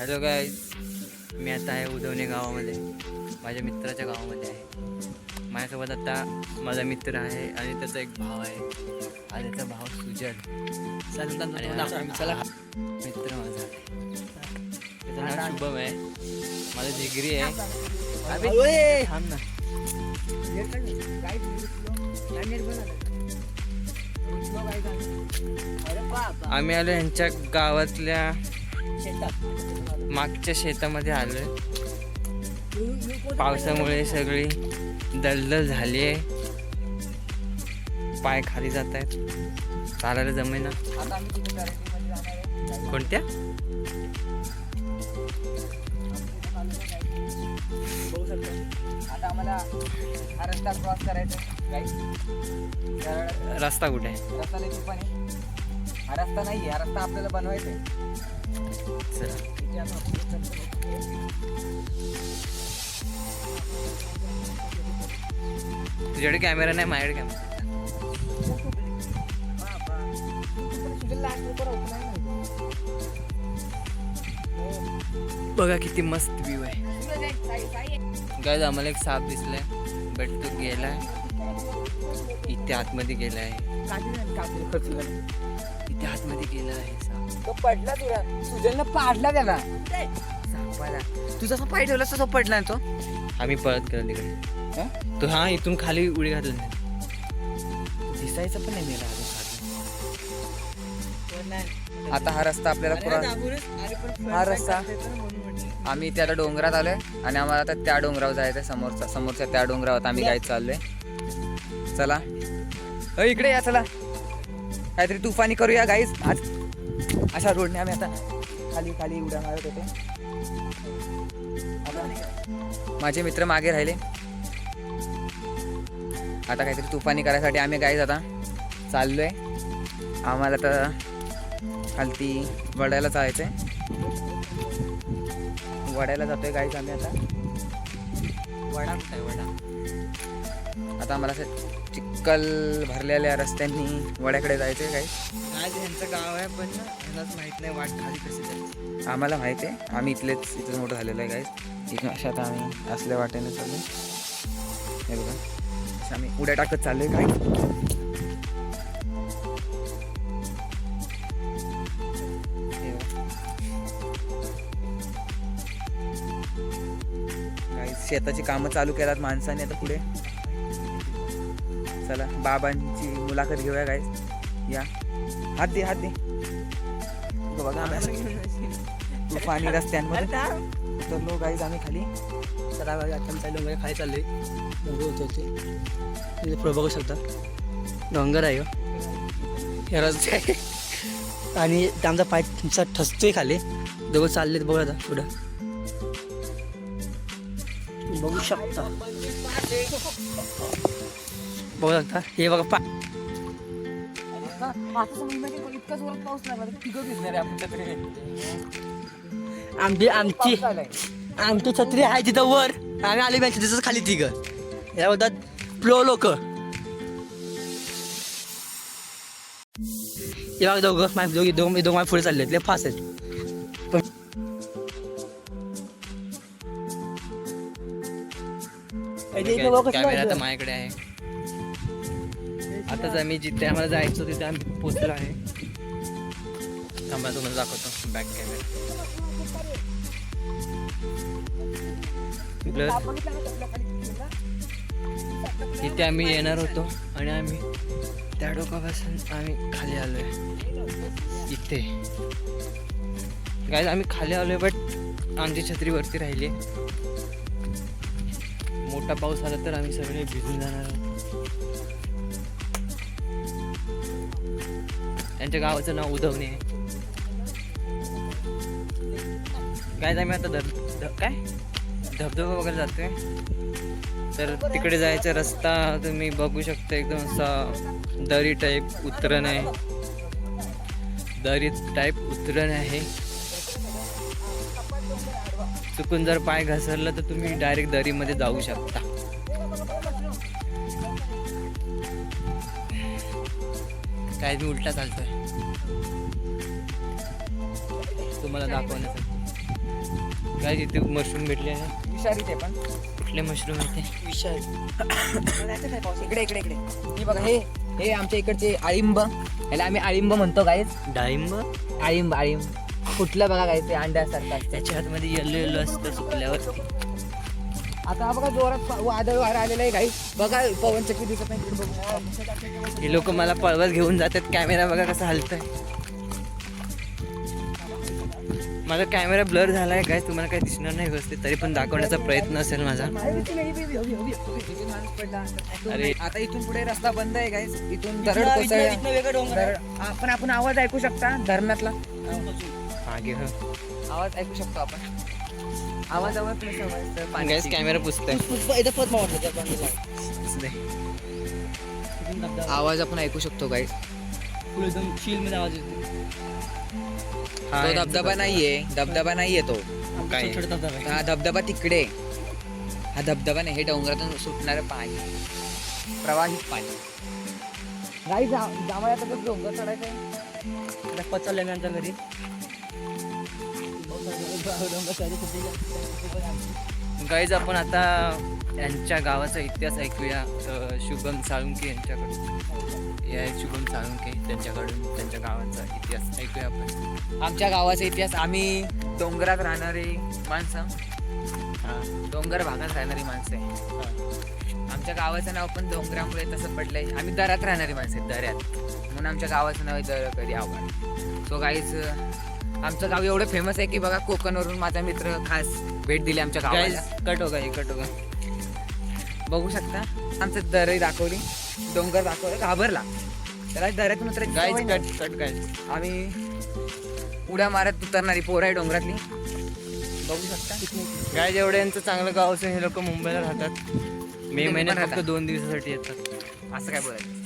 Hello काय मी आता आहे उदवणे गावामध्ये. माझ्या मित्राच्या गावामध्ये आहे. माझ्यासोबत आता माझा मित्र आहे आणि त्याचा एक भाव आहे. आणि त्याचा भाव चला हा मित्र माझा. त्याचं नाव शुभम आहे. माझा जिगरी आहे. अबे, थांब ना. आम्ही आलो यांच्या गावातल्या मागच्या शेतामध्ये आलोय. पावसामुळे सगळी दलदल झाली आहे पाय खाली जात आहेत चालायला जाणार आहे. कोणत्या आता आम्हाला हा रस्ता क्रॉस करायचा कुठे रस्ता आहे. हा रस्ता नाही आहे हा रस्ता आपल्याला बनवायचा आहे. तुझ्याकडे कॅमेरा नाही माझ्याकडे कॅमेरा. बघा किती मस्त व्ह्यू आहे. गायज आम्हाला एक साप दिसलाय बट तो गेलाय इथे आतमध्ये खचली नाही. इथे आतमध्ये गेला आहे साप तो पडला तुला. सुजलनं पाडला त्याला. सापाला तू जसा पाय ठेवला तसा पडला ना तो? आम्ही पळत गेलो तिकडे हं? तो हा इथून खाली उडी घातली. दिसायचं पण नाही मेला अजून आता हा रस्ता आपल्याला पुरा हा रस्ता. आम्ही त्या डोंगरात आलोय आणि आम्हाला आता त्या डोंगरावर जायचं समोरचा. समोरच्या त्या डोंगरावर आम्ही गायत चाललोय. चला. अ, इकडे या चला. काहीतरी तुफानी करूया गाईज आज अशा रोडने आम्ही आता खाली खाली उड्या मारत होते. आता माझे मित्र मागे राहिले. आता काहीतरी तुफानी करायसाठी आम्ही गाईज आता चाललोय. आम्हाला तर खालती वड्याला जायचंय वड्याला जातोय गाईज आम्ही आता. वडा कुठे आहे वडा? आता आम्हाला असं चिक्कल भरलेल्या रस्त्यांनी वड्याकडे जायचंय गाईज आज यांचं गाव आहे पण ह्यालाच माहीत नाही वाट खाली कशी जायची आम्हाला माहिती आहे. आम्ही इथलेच इथेच मोठं झालेलं आहे गाईज इथून अशा आता आम्ही असल्या वाटेने चाललो हे बघा. आम्ही उड्या टाकत चाललोय काय शेताची कामं चालू केल्यात माणसाने आता पुढे. चला बाबांची मुलाखत घेऊया गाईज या. हात दे हात दे. बघा आम्ही तुफानी रस्त्यांमध्ये. उतरलो गाईज आम्ही खाली. चला आम्ही चाललो. खाली चाललोय डोंगर उतरते पुढे बघू शकता. डोंगर आहे हो. हे रस्ते आहे. आणि आमचा पाय तुमचा ठसतोय खाली. दोघं चाललेत बघा आता पुढं. बघू शकता. बघू शकता. हे बघा पा आमची आमची आमची छत्री आहे तिथं वर आम्ही आले बँक तिथंच खाली तिघ या बोलतात प्लो लोक. हे बघा दोघं माझे दोघी दोघं दोघं माझ्या पुढे चालले आहेत फास्ट आहेत. कॅमेरा आता जायचं. माझ्याकडे आहे. आताच आम्ही जिथे आम्हाला जायचं तिथे आम्ही पोचलो आहे. थांबा तुम्हाला दाखवतो. बॅक कॅमेरा इथे आम्ही येणार होतो आणि आम्ही त्या डोकापासून आम्ही खाली आलोय. इथे. काय आम्ही खाली आलोय बट आमची छत्री वरती राहिली. मोठा पाऊस आला तर आम्ही सगळे भिजून जाणार आहोत. त्यांच्या गावाचं नाव उधवणे. आहे काय आम्ही आता धब- काय? धबधबा वगैरे जातोय. तर तिकडे जायचा रस्ता तुम्ही बघू शकता एकदम असा दरी टाईप उतरण आहे. दरी टाईप उतरण आहे. चुकून जर पाय घसरला तर तुम्ही डायरेक्ट दरीमध्ये जाऊ शकता. काय मी उलटा चालतोय. तुम्हाला दाखवण्यासाठी. काय इथे मशरूम भेटले आहे विषारी ते पण. कुठले मशरूम आहेत ते? विषय इकडे इकडे इकडे. ही बघा हे हे आमच्या इकडचे आळिंब. याला आम्ही आळिंब म्हणतो गाईज डाळिंब? आळिंब आळिंब. कुठलं बघा काय ते अंड्यासारखं त्याच्या हातमध्ये येल्लो येल्लो असतं सुकल्यावर. आता हा बघा जोरात वादळ वारा आलेलं आहे गाई बघा पवन चक्की दिसत नाही तिकडे बघू. हे लोक मला पळवत घेऊन जातात. कॅमेरा बघा कसा हलतोय. माझा कॅमेरा ब्लर झालाय काय तुम्हाला काही दिसणार नाही व्यवस्थित. तरी पण दाखवण्याचा प्रयत्न असेल माझा. अरे. आता इथून पुढे रस्ता बंद आहे गाईज इथून दरड इथनं- कोसळल्या. इथनं- इथनं वेगळं डोंगर आहे. दरड हा, पण आपण आवाज ऐकू शकता धरणातला. मागे हो. आवाज ऐकू शकतो आपण. आवाज गाईस पाण्याची. कॅमेरा पुसतोय. पुसतोय. इथून धबधबा. आवाज. आपण ऐकू शकतो गाईज फुल एकदम chill मध्ये आवाज येतो. हा, धबधबा नाहीये. धबधबा नाहीये तो. काय? हा धबधबा तिकडे. हा धबधबा नाही हे डोंगरातून सुटणारं पाणी. प्रवाहित पाणी. जावया तर डोंगर चढायचं आमच्या घरी. गाईज आपण आता यांच्या गावाचा इतिहास ऐकूया. शुभम साळुंके यांच्याकडून. या शुभम साळुंके त्यांच्याकडून त्यांच्या गावाचा इतिहास ऐकूया आपण. आमच्या गावाचा इतिहास आम्ही डोंगरात राहणारी माणसं. डोंगर भागात राहणारी माणसं आहे. आमच्या गावाचं नाव पण डोंगरामुळे तसं पडलं आहे आम्ही दरात राहणारी माणसं आहेत दऱ्यात. म्हणून आमच्या गावाचं नाव आहे दर कधी आव्हाड सो गाईज आमचं गाव एवढं फेमस आहे की बघा कोकणवरून माझा मित्र खास भेट दिली आमच्या गावाला. कट हो गाई कट हो गा. बघू शकता आमचं दरही दाखवली डोंगर दाखवलं घाबरला. त्याला दऱ्यात मित्र गाईज कट कट गाईज आम्ही उड्या मारत उतरणारी पोरं आहे डोंगरातली. बघू शकता. गाईज एवढं यांचं चांगलं गाव असून हे लोक मुंबईला राहतात. मे महिन्यात फक्त राहतात. दोन दिवसासाठी येतात. असं काय बोलायचं.